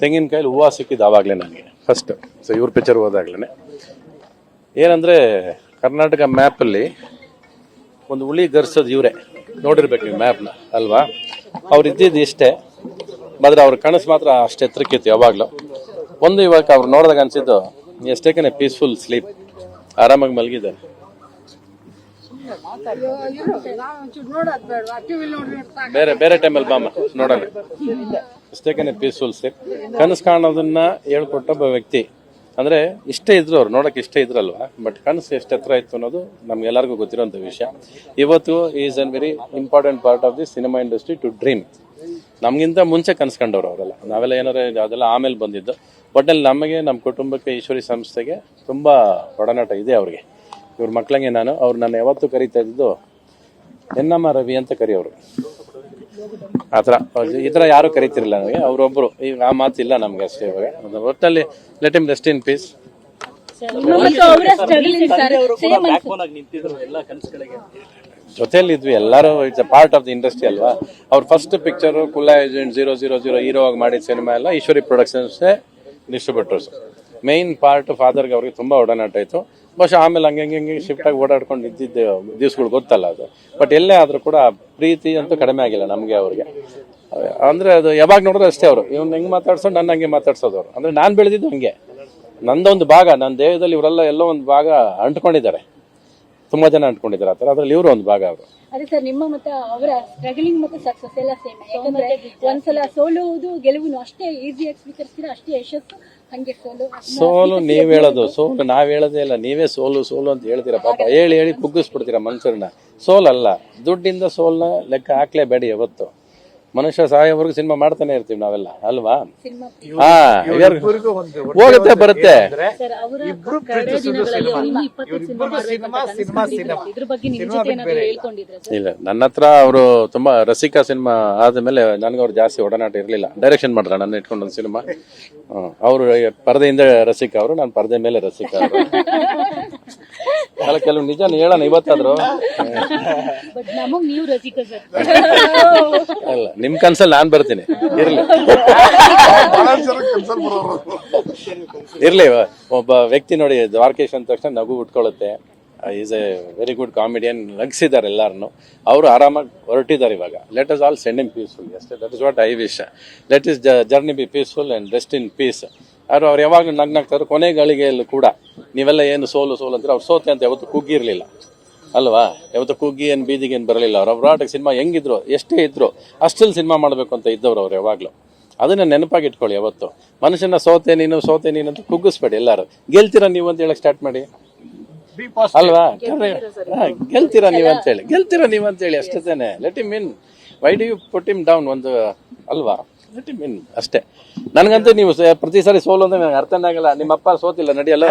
ತೆಂಗಿನಕಾಯಲ್ಲಿ ಹೂವು ಸಿಕ್ಕಿದ್ದು ಆವಾಗಲೇ ನನಗೆ. ಫಸ್ಟ್. ಸೊ ಇವ್ರ ಪಿಕ್ಚರ್ ಹೋದಾಗಲೇ ಏನಂದರೆ ಕರ್ನಾಟಕ ಮ್ಯಾಪಲ್ಲಿ ಒಂದು ಹುಳಿ ಗರ್ಸೋದು ಇವರೇ. ನೋಡಿರ್ಬೇಕು ನೀವು ಮ್ಯಾಪ್ನ ಅಲ್ವಾ? ಅವ್ರು ಇದ್ದಿದ್ದು ಇಷ್ಟೇ. ಆದರೆ ಅವ್ರ ಕನಸು ಮಾತ್ರ ಅಷ್ಟು ಎತ್ತರಕ್ಕಿತ್ತು ಯಾವಾಗಲೂ. ಒಂದು ಇವಾಗ ಅವ್ರು ನೋಡಿದಾಗ ಅನ್ಸಿದ್ದು ಎಷ್ಟೇಕನೆ ಪೀಸ್ಫುಲ್ ಸ್ಲೀಪ್ ಆರಾಮಾಗಿ ಮಲಗಿದ್ದಾರೆ ಬೇರೆ ಬೇರೆ ಟೈಮಲ್ಲಿ ಬಾಮ ನೋಡೋಣ. ಎ ಪೀಸ್ಫುಲ್ ಸೇಫ್ ಕನಸು ಕಾಣೋದನ್ನ ಹೇಳ್ಕೊಟ್ಟ ಒಬ್ಬ ವ್ಯಕ್ತಿ. ಅಂದ್ರೆ ಇಷ್ಟೇ ಇದ್ರು ಅವ್ರು, ನೋಡಕ್ ಇಷ್ಟೇ ಇದ್ರಲ್ವಾ? ಬಟ್ ಕನಸು ಎಷ್ಟು ಎತ್ತರ ಇತ್ತು ಅನ್ನೋದು ನಮ್ಗೆಲ್ಲರಿಗೂ ಗೊತ್ತಿರೋಂಥ ವಿಷಯ. ಇವತ್ತು is an very important part of the cinema industry to dream ನಮಗಿಂತ ಮುಂಚೆ ಕನಸು ಕನ್ಸ್ಕೊಂಡವ್ರು ಅವರೆಲ್ಲ. ನಾವೆಲ್ಲ ಏನಾರ ಅದೆಲ್ಲ ಆಮೇಲೆ ಬಂದಿದ್ದು. ಒಟ್ಟಲ್ಲಿ ನಮಗೆ ನಮ್ಮ ಕುಟುಂಬಕ್ಕೆ, ಈಶ್ವರಿ ಸಂಸ್ಥೆಗೆ ತುಂಬಾ ಒಡನಾಟ ಇದೆ ಅವ್ರಿಗೆ. ಇವ್ರ ಮಕ್ಳಂಗೆ ನಾನು ಅವ್ರು ನಾನು ಯಾವತ್ತೂ ಕರಿತಾ ಇದ್ದಿದ್ದು ಎನ್ನಮ್ಮ ರವಿ ಅಂತ ಕರೆಯೋರು ಆ ಥರ ಈ ಥರ ಯಾರೂ ಕರಿತಿರಲಿಲ್ಲ ನನಗೆ ಅವರೊಬ್ಬರು ಈಗ ಆ ಇಲ್ಲ ನಮ್ಗೆ ಅಷ್ಟೇ ಇವಾಗ. ಒಟ್ಟಲ್ಲಿ let him rest in peace ಜೊತೆಲಿ ಇದ್ವಿ ಎಲ್ಲರೂ it's a part of the industry ಅಲ್ವಾ? ಅವ್ರ first picture Kulla agent zero zero zero hero ಆಗಿ ಮಾಡಿದ ಸಿನಿಮಾ ಎಲ್ಲ Eshwari productions distributors main part ಫಾದರ್ಗೆ ಅವ್ರಿಗೆ ತುಂಬ ಒಡನಾಟ ಇತ್ತು ಬಹುಶಃ ಆಮೇಲೆ ಹಂಗೆ ಹಂಗೆ ಹಂಗೆ ಶಿಫ್ಟ್ ಆಗಿ ಓಡಾಡ್ಕೊಂಡು ಇದ್ದಿದ್ದ ದಿವ್ಸಗಳು ಗೊತ್ತಲ್ಲ ಅದು. ಬಟ್ ಎಲ್ಲೇ ಆದರೂ ಕೂಡ ಪ್ರೀತಿ ಅಂತೂ ಕಡಿಮೆ ಆಗಿಲ್ಲ ನಮಗೆ ಅವ್ರಿಗೆ. ಅಂದರೆ ಅದು ಯಾವಾಗ ನೋಡಿದ್ರೆ ಅಷ್ಟೇ ಅವರು. ಇವ್ನು ಹೆಂಗೆ ಮಾತಾಡ್ಸೋ ನನ್ನ ಹಂಗೆ ಮಾತಾಡ್ಸೋದು ಅವರು. ಅಂದರೆ ನಾನು ಬೆಳೆದಿದ್ದು ಹಂಗೆ. ನಂದೊಂದು ಭಾಗ ನನ್ನ ದೇಹದಲ್ಲಿ ಇವರೆಲ್ಲ ಎಲ್ಲೋ ಒಂದು ಭಾಗ ಅಂಟ್ಕೊಂಡಿದ್ದಾರೆ. ತುಂಬಾ ಜನ ಅಂಟ್ಕೊಂಡಿದ್ದಾರೆ ಆ ಥರ. ಅದ್ರಲ್ಲಿ ಇವರು ಒಂದು ಭಾಗ ಅವರು. ಅದೇ ಸರ್ ನಿಮ್ಮ ಮತ್ತೆ ಅವರ ಸ್ಟ್ರಗಲಿಂಗ್ ಮತ್ತೆ ಸಕ್ಸಸ್ ಎಲ್ಲ ಸೇಮ್ ಯಾಕಂದ್ರೆ ಒಂದ್ಸಲ ಸೋಲುವುದು ಗೆಲುವು ಅಷ್ಟೇ ಈಸಿಯಾಗಿ ಸ್ವೀಕರಿಸ್ತೀರಾ? ಅಷ್ಟೇ ಯಶಸ್ಸು ಹಂಗೆ ಸೋಲು. ಸೋಲು ನೀವ್ ಹೇಳೋದು ಸೋಲು ನಾವ್ ಹೇಳೋದೇ ಇಲ್ಲ. ನೀವೇ ಸೋಲು ಸೋಲು ಅಂತ ಹೇಳ್ತೀರಾ ಪಾಪ. ಹೇಳಿ ಹೇಳಿ ಕುಗ್ಗಿಸ್ಬಿಡ್ತೀರಾ ಮನುಷ್ಯರನ್ನ. ಸೋಲಲ್ಲ. ದುಡ್ಡಿಂದ ಸೋಲ್ನ ಲೆಕ್ಕ ಹಾಕ್ಲೇಬೇಡಿ ಯಾವತ್ತು. ಮನುಷ್ಯ ಸಾಯೋವರೆಗೂ ಸಿನಿಮಾ ಮಾಡ್ತಾನೆ ಇರ್ತೀವಿ ನಾವೆಲ್ಲ ಅಲ್ವಾ? ಸಿನಿಮಾ. ಹಾ ಹೋಗುತ್ತೆ ಬರುತ್ತೆ. ಇಲ್ಲ. ಹೇಳ್ಕೊಂಡಿದ್ರ ನನ್ನ ಹತ್ರ ಅವರು ತುಂಬಾ ರಸಿಕಾ ಸಿನಿಮಾ ಆದ್ಮೇಲೆ ನನ್ಗೆ ಅವ್ರು ಜಾಸ್ತಿ ಒಡನಾಟ ಇರಲಿಲ್ಲ. ಡೈರೆಕ್ಷನ್ ಮಾಡ್ರ ನನ್ನ ಇಟ್ಕೊಂಡು ಒಂದು ಸಿನಿಮಾ ಅವರು ಪರದೆಯಿಂದ ರಸಿಕಾ ಅವರು ನಾನು ಪರದೆ ಮೇಲೆ ರಸಿಕಾ ಅವರು. ಅಲ್ಲ ಕೆಲವು ನಿಜ ಹೇಳೋಣ ಇವತ್ತಾದ್ರು. ಬಟ್ ನಮಗ್ ನೀವು ರಸಿಕ ಸರ್. ಅಲ್ಲ ನಿಮ್ ಕನ್ಸಲ್ಲಿ ನಾನ್ ಬರ್ತೀನಿ. ಇರ್ಲಿ. ಇರ್ಲಿ ಒಬ್ಬ ವ್ಯಕ್ತಿ ನೋಡಿ ದ್ವಾರಕೇಶ್ ಅಂದ ತಕ್ಷಣ ನಗು ಉಟ್ಕೊಳ್ಳುತ್ತೆ is a very good comedian ನಗಿಸಿದ್ದಾರೆ ಎಲ್ಲಾರನ್ನು ಅವರು ಆರಾಮಾಗಿ ಹೊರಟಿದ್ದಾರೆ ಇವಾಗ. Let his all send in peaceful ಅಷ್ಟೇ that is what I wish let his journey be peaceful and rest in peace ಅವ್ರು ಅವ್ರು ಯಾವಾಗಲೂ ನಗ್ನಾಗ್ತಾರೆ ಕೊನೆ ಗಳಿಗೆಯಲ್ಲೂ ಕೂಡ. ನೀವೆಲ್ಲ ಏನು ಸೋಲು ಸೋಲು ಅಂದ್ರೆ ಅವ್ರು ಸೋತೆ ಅಂತ ಯಾವತ್ತು ಕುಗ್ಗಿರ್ಲಿಲ್ಲ ಅಲ್ವಾ? ಯಾವತ್ತು ಕುಗ್ಗಿ ಏನು ಬೀದಿಗೆ ಏನು ಬರಲಿಲ್ಲ. ಅವ್ರ ಅವ್ರಾಟಕ್ಕೆ ಸಿನಿಮಾ ಹೆಂಗಿದ್ರು ಎಷ್ಟೇ ಇದ್ರು ಅಷ್ಟಲ್ಲಿ ಸಿನಿಮಾ ಮಾಡಬೇಕು ಅಂತ ಇದ್ದವ್ರು ಅವ್ರು ಯಾವಾಗಲೂ. ಅದನ್ನ ನೆನಪಾಗಿ ಇಟ್ಕೊಳ್ಳಿ ಯಾವತ್ತು. ಮನುಷ್ಯನ ಸೋತೆ ನೀನು ಸೋತೆ ನೀನು ಅಂತ ಕುಗ್ಗಿಸ್ಬೇಡಿ ಎಲ್ಲರೂ. ಗೆಲ್ತೀರಾ ನೀವು ಅಂತ ಹೇಳಕ್ ಸ್ಟಾರ್ಟ್ ಮಾಡಿ. ಅಲ್ವಾ? ಗೆಲ್ತೀರಾ ನೀವು ಅಂತ ಹೇಳಿ. ಗೆಲ್ತೀರಾ ನೀವು ಅಂತ ಹೇಳಿ ಅಷ್ಟೇ let him in why do you put him down ಒಂದು ಅಲ್ವಾ? ಇಮ್ ಅಷ್ಟೇ. ನನಗಂತೂ ನೀವು ಪ್ರತಿ ಸಾರಿ ಸೋಲು ಅಂದ್ರೆ ನನಗೆ ಅರ್ಥನೇ ಆಗಲ್ಲ. ನಿಮ್ಮ ಅಪ್ಪ ಸೋತಿಲ್ಲ ನಡಿಯಲ್ಲ